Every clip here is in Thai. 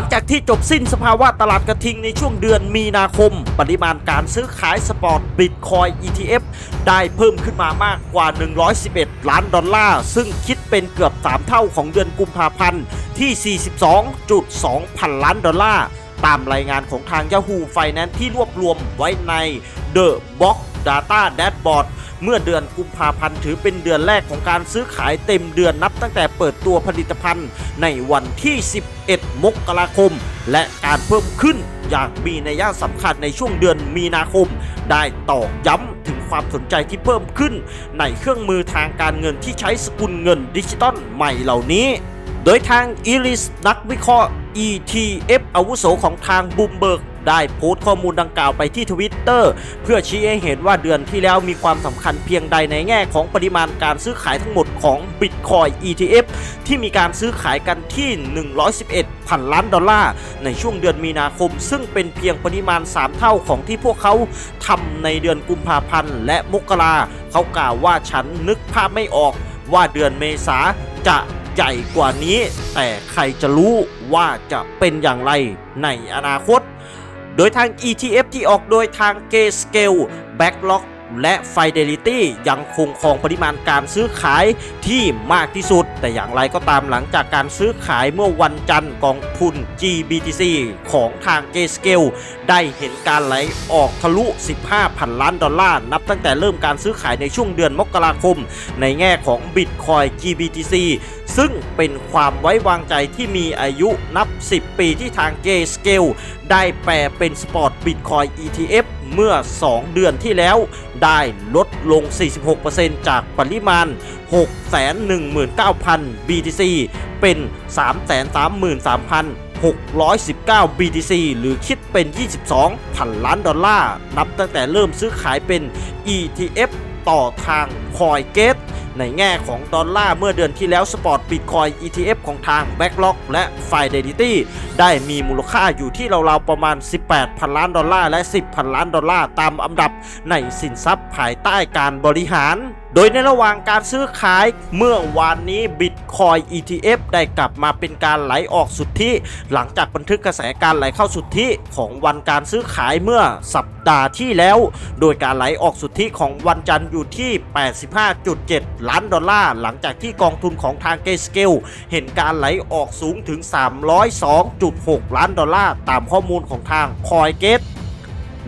ลังจากที่จบสิ้นสภาวะตลาดกระทิงในช่วงเดือนมีนาคม ปริมาณการซื้อขายสปอร์ตบิตคอย ETF ได้เพิ่มขึ้นมามากกว่า 111 ล้านดอลลาร์ ซึ่งคิดเป็นเกือบ 3 เท่าของเดือนกุมภาพันธ์ที่ 42.2 พันล้านดอลลาร์ ตามรายงานของทาง Yahoo Finance ที่รวบรวมไว้ใน The Box Data Dashboard เมื่อเดือนกุมภาพันธ์ถือเป็นเดือนแรกของการซื้อขายเต็มเดือนนับตั้งแต่เปิดตัวผลิตภัณฑ์ในวันที่ 11 มกราคม และการเพิ่มขึ้นอย่างมีนัยสำคัญในช่วงเดือนมีนาคม ได้ตอกย้ำถึงความสนใจที่เพิ่มขึ้น ในเครื่องมือทางการเงินที่ใช้สกุลเงินดิจิตอลใหม่เหล่านี้ โดยทางอิริสนักวิเคราะห์ ETF อาวุโสของทางบูมเบิร์ก ได้โพสต์ข้อมูลดังกล่าวไปที่ทวิตเตอร์เพื่อชี้ให้เห็นว่าเดือนที่แล้วมีความสำคัญเพียงใดในแง่ของปริมาณการซื้อขายทั้งหมดของ Bitcoin ETF ที่มีการซื้อขายกันที่ 111พันล้านดอลลาร์ในช่วงเดือนมีนาคม ซึ่งเป็นเพียงปริมาณ 3 เท่าของที่พวกเขาทำในเดือนกุมภาพันธ์และมกราเขากล่าวว่าฉันนึกภาพไม่ออกว่าเดือนเมษาจะใหญ่กว่านี้ แต่ใครจะรู้ว่าจะเป็นอย่างไรในอนาคต โดยทาง ETF ที่ออกโดยทาง g a y Scale Backlock และ Fidelity ยังคงครองปริมาณการซื้อขายที่มากที่สุด แต่อย่างไรก็ตามหลังจากการซื้อขายเมื่อวันจันทร์กองทุน GBTC ของทาง Gscale ได้เห็นการไหลออกทะลุ 15พันล้านดอลลาร์ นับตั้งแต่เริ่มการซื้อขายในช่วงเดือนมกราคม ในแง่ของ Bitcoin GBTC ซึ่งเป็นความไว้วางใจที่มีอายุนับ 10 ปีที่ทาง Gscale ได้แปลเป็นสปอร์ต Bitcoin ETF เมื่อ 2 เดือนที่แล้ว ได้ลดลง 46%จากปริมาณ 619,000 BTC เป็น 333,619 BTC หรือคิดเป็น 22พันล้านดอลลาร์ นับตั้งแต่เริ่มซื้อขายเป็น ETF ต่อทาง CoinGate ในแง่ของดอลลาร์เมื่อเดือนที่แล้วสปอร์ตบิตคอย ETF ของทาง b a c k l o g และ Fidelity ได้มีมูลค่าอยู่ที่ราวๆประมาณ 18พันล้านดอลลาร์และ 10พันล้านดอลลาร์ตามอันดับในสินทรัพย์ภายใต้การบริหารโดยในระหว่างการซื้อขายเมื่อวานนี้ Bitcoin ETF ได้กลับมาเป็นการไหลออกสุทธิ หลังจากบันทึกกระแสการไหลเข้าสุทธิของวันการซื้อขายเมื่อสัปดาห์ที่แล้ว โดยการไหลออกสุทธิของวันจันทร์อยู่ที่ 85.7 ล้านดอลลาร์ หลังจากที่กองทุนของทางเกสเกลเห็นการไหลออกสูงถึง 302.6 ล้านดอลลาร์ ตามข้อมูลของทางคอยเกต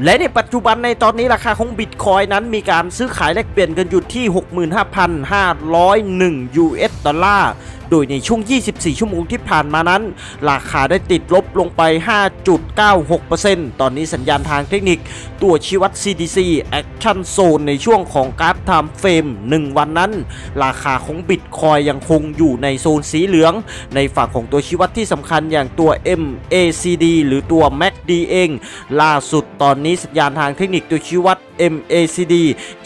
และในปัจจุบันในตอนนี้ราคาของบิตคอยนั้นมีการซื้อขายแลกเปลี่ยนกันอยู่ที่ 65,501 US ดอลลาร์ โดยในช่วง 24 ชั่วโมงที่ผ่านมานั้น ราคาได้ติดลบลงไป 5.96%ตอนนี้สัญญาณทางเทคนิค ตัวชี้วัด CDC Action Zone ในช่วงของกราฟ Time Frame 1 วันนั้น ราคาของบิตคอยยังคงอยู่ในโซนสีเหลือง ในฝั่งของตัวชี้วัดที่สำคัญอย่างตัว MACD หรือตัว MACD เอง ล่าสุดตอนนี้สัญญาณทางเทคนิคตัวชี้วัด MACD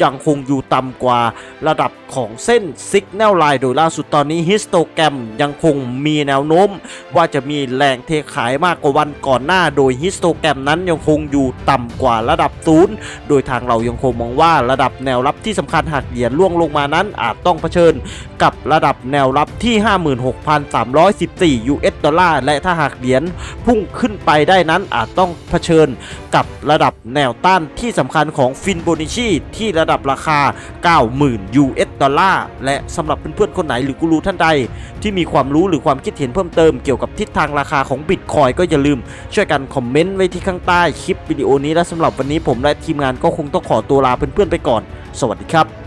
ยังคงอยู่ต่ำกว่าระดับของเส้น Signal Line โดยล่าสุดตอนนี้ฮิสโตแกรมยังคงมีแนวโน้ม ว่าจะมีแรงเทขายมากกว่าวันก่อนหน้า โดยฮิสโตแกรมนั้นยังคงอยู่ต่ำกว่าระดับศูนย์โดยทางเรายังคงมองว่าระดับแนวรับที่สำคัญหากเหรียญล่วงลงมานั้นอาจต้องเผชิญ กับระดับแนวรับที่ 56,314 US ดอลลาร์และถ้าหากเหรียญพุ่งขึ้นไปได้นั้นอาจต้องเผชิญ กับระดับแนวต้านที่สำคัญของฟินโบนิชีที่ระดับราคา 90,000 US ดอลลาร์ และสำหรับเพื่อนๆคนไหนหรือกูรูท่านใด ที่มีความรู้หรือความคิดเห็นเพิ่มเติมเกี่ยวกับทิศทางราคาของบิตคอยก็อย่าลืม ช่วยกันคอมเมนต์ไว้ที่ข้างใต้คลิปวิดีโอนี้และสำหรับวันนี้ผมและทีมงานก็คงต้องขอตัวลาเพื่อนๆไปก่อน สวัสดีครับ